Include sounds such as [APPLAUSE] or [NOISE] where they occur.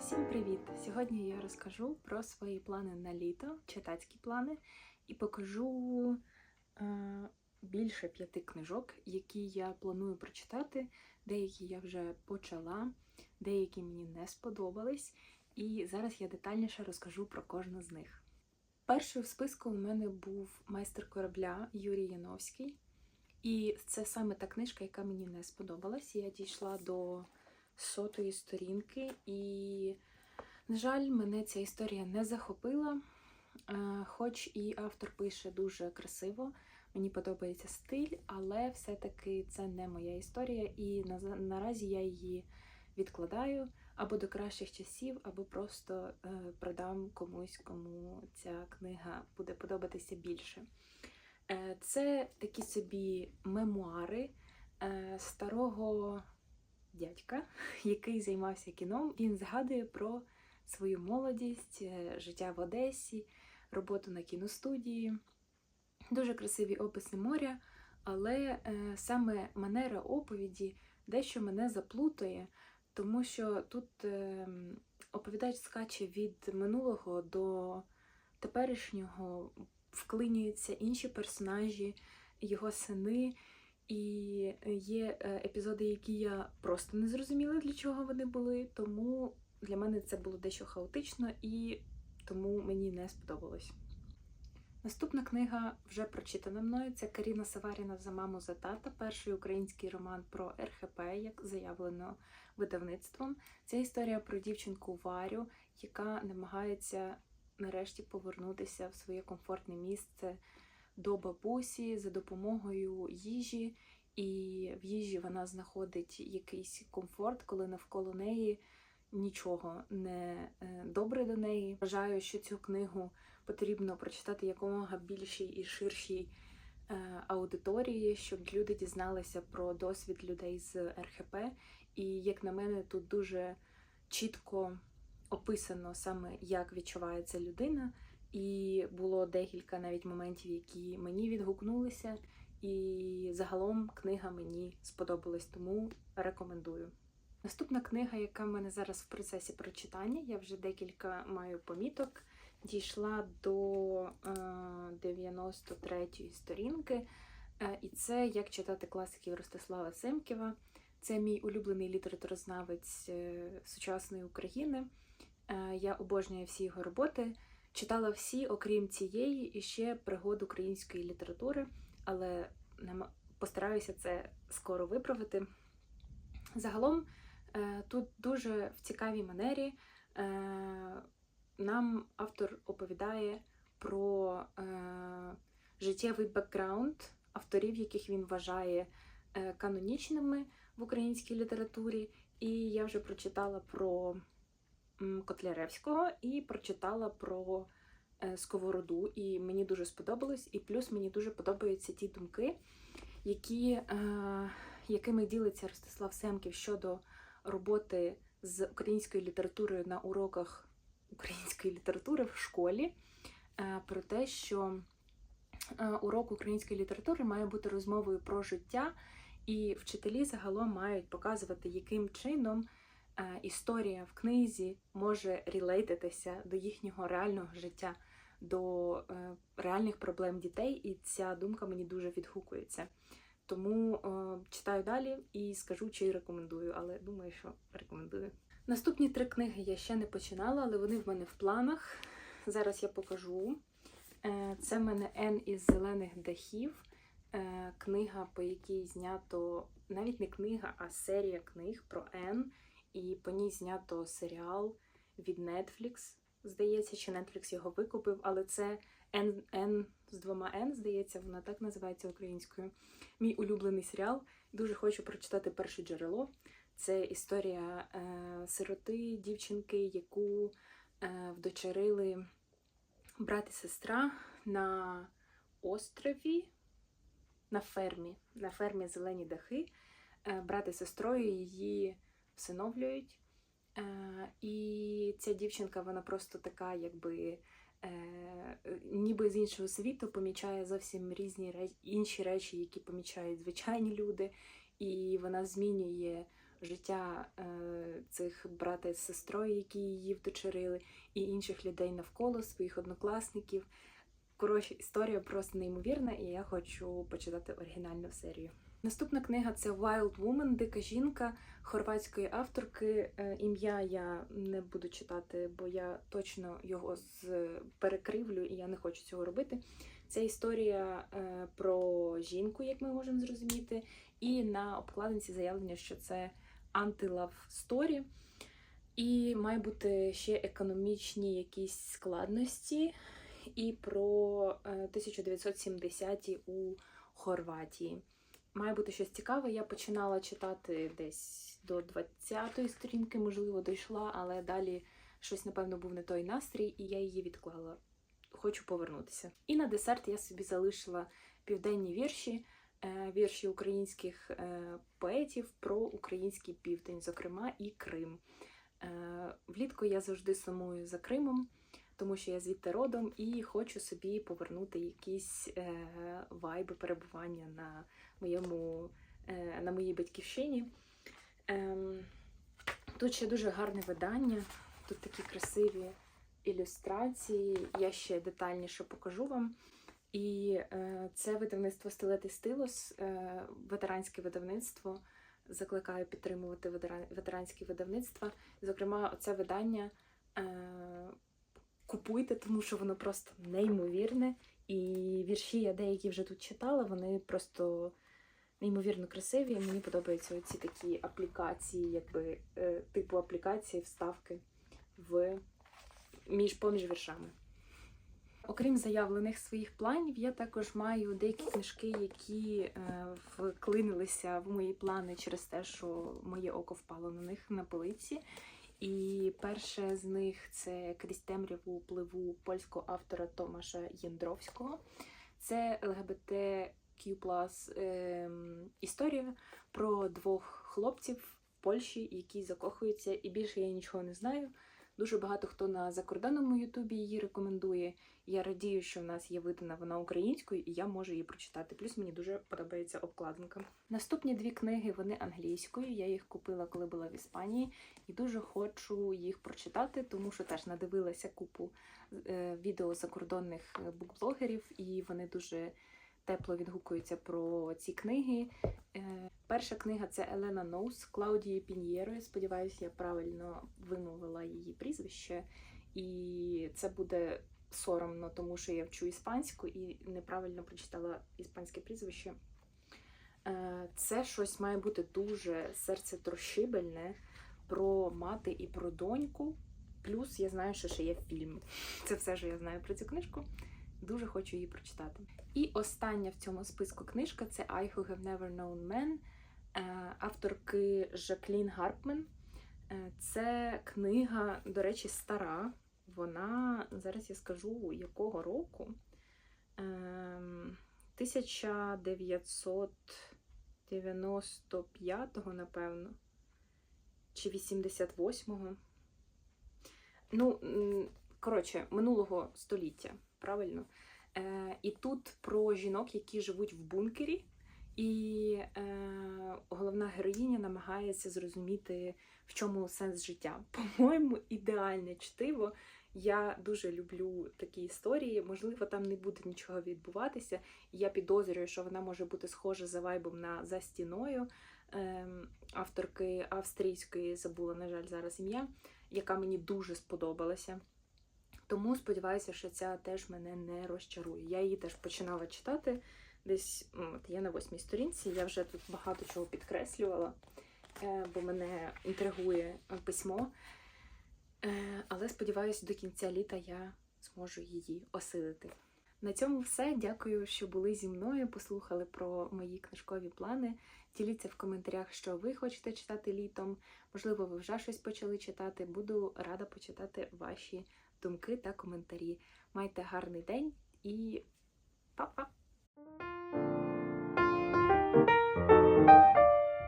Всім привіт! Сьогодні я розкажу про свої плани на літо, читацькі плани, і покажу е, більше п'яти книжок, які я планую прочитати. Деякі я вже почала, деякі мені не сподобались. І зараз я детальніше розкажу про кожну з них. Першою в списку у мене був майстер корабля Юрій Яновський. І це саме та книжка, яка мені не сподобалась. Я дійшла до сотої сторінки, і, на жаль, мене ця історія не захопила. Е, Хоч і автор пише дуже красиво, мені подобається стиль, але все-таки це не моя історія, і на- наразі я її відкладаю або до кращих часів, або просто е, продам комусь, кому ця книга буде подобатися більше. Е, Це такі собі мемуари старого дядька, [LAUGHS] який займався кіном. Він згадує про свою молодість, е, життя в Одесі, роботу на кіностудії. Дуже красиві описи моря, але е, саме манера оповіді дещо мене заплутує, тому що тут е, оповідач скаче від минулого до теперішнього, вклинюються інші персонажі, його сини. І є е, епізоди, які я просто не зрозуміла, для чого вони були, тому для мене це було дещо хаотично і тому мені не сподобалось. Наступна книга вже прочитана мною. Це Каріна Саваріна за маму за тата, перший український роман про РХП, як заявлено видавництвом. Це історія про дівчинку Варю, яка намагається нарешті повернутися в своє комфортне місце до бабусі за допомогою їжі, і в їжі вона знаходить якийсь комфорт, коли навколо неї нічого не е, добре до неї. Вважаю, що цю книгу потрібно прочитати якомога більшій і ширшій е, аудиторії, щоб люди дізналися про досвід людей з РХП. І, як на мене, тут дуже чітко описано саме, як відчувається людина. І було декілька навіть моментів, які мені відгукнулися, і загалом книга мені сподобалась, тому рекомендую. Наступна книга, яка в мене зараз в процесі прочитання, я вже декілька маю поміток, дійшла до е, 93-ї сторінки. Е, і це як читати класиків Ростислава Семківа. Це мій улюблений літературознавець е, сучасної України. Е, я обожнюю всі його роботи. Читала всі, окрім цієї, і ще пригод української літератури, але постараюся це скоро виправити. Загалом е, тут дуже в цікавій манері е, нам автор оповідає про е, життєвий бекграунд авторів, яких він вважає канонічними в українській літературі. І я вже прочитала про Котляревського і прочитала про е, Сковороду, і мені дуже сподобалось. І плюс мені дуже подобаються ті думки, які, е, якими ділиться Ростислав Семків щодо роботи з українською літературою на уроках української літератури в школі. е, Про те, що урок української літератури має бути розмовою про життя, і вчителі загалом мають показувати, яким чином історія в книзі може релейтитися до їхнього реального життя, до е, реальних проблем дітей, і ця думка мені дуже відгукується. Тому е, читаю далі і скажу, чи рекомендую, але думаю, що рекомендую. Наступні три книги я ще не починала, але вони в мене в планах. Зараз я покажу. Е, Це в мене Н із зелених дахів. Е, Книга, по якій знято навіть не книга, а серія книг про Н. І по ній знято серіал від Netflix. Здається, чи Netflix його викупив, але це N, N з двома N, здається, вона так називається українською. Мій улюблений серіал. Дуже хочу прочитати перше джерело. Це історія е, сироти, дівчинки, яку е, вдочерили брат і сестра на острові, на фермі, на фермі Зелені дахи. Е, брат і сестрою її всиновлюють. Е, і ця дівчинка, вона просто така, якби е, ніби з іншого світу помічає зовсім різні речі, інші речі, які помічають звичайні люди, і вона змінює життя е, цих брата з сестрою, які її вдочерили, і інших людей навколо своїх однокласників. Коротше, історія просто неймовірна, і я хочу почитати оригінальну серію. Наступна книга це Wild Woman, Дика жінка хорватської авторки. Е, Ім'я я не буду читати, бо я точно його перекривлю, і я не хочу цього робити. Це історія е, про жінку, як ми можемо зрозуміти, і на обкладинці заявлення, що це антилав сторі. І має бути ще економічні якісь складності, і про 1970-ті у Хорватії. Має бути щось цікаве. Я починала читати десь до 20-ї сторінки, можливо, дійшла, але далі щось, напевно, був не той настрій, і я її відклала. Хочу повернутися. І на десерт я собі залишила південні вірші, е, вірші українських е, поетів про український південь, зокрема і Крим. Е, влітку я завжди сумую за Кримом, тому що я звідти родом і хочу собі повернути якісь вайби перебування на моєму, на моїй батьківщині. Ем, тут ще дуже гарне видання, тут такі красиві ілюстрації. Я ще детальніше покажу вам. І е, це видавництво Стилет і Стилос, е, ветеранське видавництво. Закликаю підтримувати ветеранські видавництва. Зокрема, це видання е, купуйте, тому що воно просто неймовірне. І вірші я деякі вже тут читала, вони просто неймовірно красиві. Мені подобаються ці такі аплікації, якби е, типу аплікації, вставки в між поміж віршами. Окрім заявлених своїх планів, я також маю деякі книжки, які е, вклинилися в мої плани через те, що моє око впало на них на полиці. І перше з них це крізь темряву пливу польського автора Томаша Єндровського. Це ЛГБТ е, історія про двох хлопців в Польщі, які закохуються, і більше я нічого не знаю. Дуже багато хто на закордонному Ютубі її рекомендує. Я радію, що в нас є видана вона українською, і я можу її прочитати. Плюс мені дуже подобається обкладинка. Наступні дві книги вони англійською. Я їх купила, коли була в Іспанії, і дуже хочу їх прочитати, тому що теж надивилася купу е, відео закордонних е, букблогерів, і вони дуже тепло відгукуються про ці книги. Е, перша книга це Елена Ноус Клаудії Піньєро. Сподіваюся, я правильно вимовила її прізвище. І це буде соромно, тому що я вчу іспанську і неправильно прочитала іспанське прізвище. Е, це щось має бути дуже серцетрощибельне про мати і про доньку. Плюс я знаю, що ще є фільм. Це все, що я знаю про цю книжку. Дуже хочу її прочитати. І остання в цьому списку книжка це I Who Have Never Known Men е, авторки Жаклін Гарпмен. Е, це книга, до речі, стара. Вона, зараз я скажу, якого року. 1995-го, напевно, чи 88-го. Ну, коротше, минулого століття правильно? Е, І тут про жінок, які живуть в бункері, і е, головна героїня намагається зрозуміти, в чому сенс життя. [LAUGHS] По-моєму, ідеальне чтиво. Я дуже люблю такі історії. Можливо, там не буде нічого відбуватися. Я підозрюю, що вона може бути схожа за вайбом на за стіною е, авторки австрійської забула, на жаль, зараз ім'я, яка мені дуже сподобалася. Тому сподіваюся, що ця теж мене не розчарує. Я її теж починала читати десь от я на восьмій сторінці. Я вже тут багато чого підкреслювала, е, бо мене інтригує письмо. Е, але сподіваюся, до кінця літа я зможу її осилити. На цьому все. Дякую, що були зі мною. Послухали про мої книжкові плани. Діліться в коментарях, що ви хочете читати літом. Можливо, ви вже щось почали читати. Буду рада почитати ваші думки та коментарі. Майте гарний день і па-па!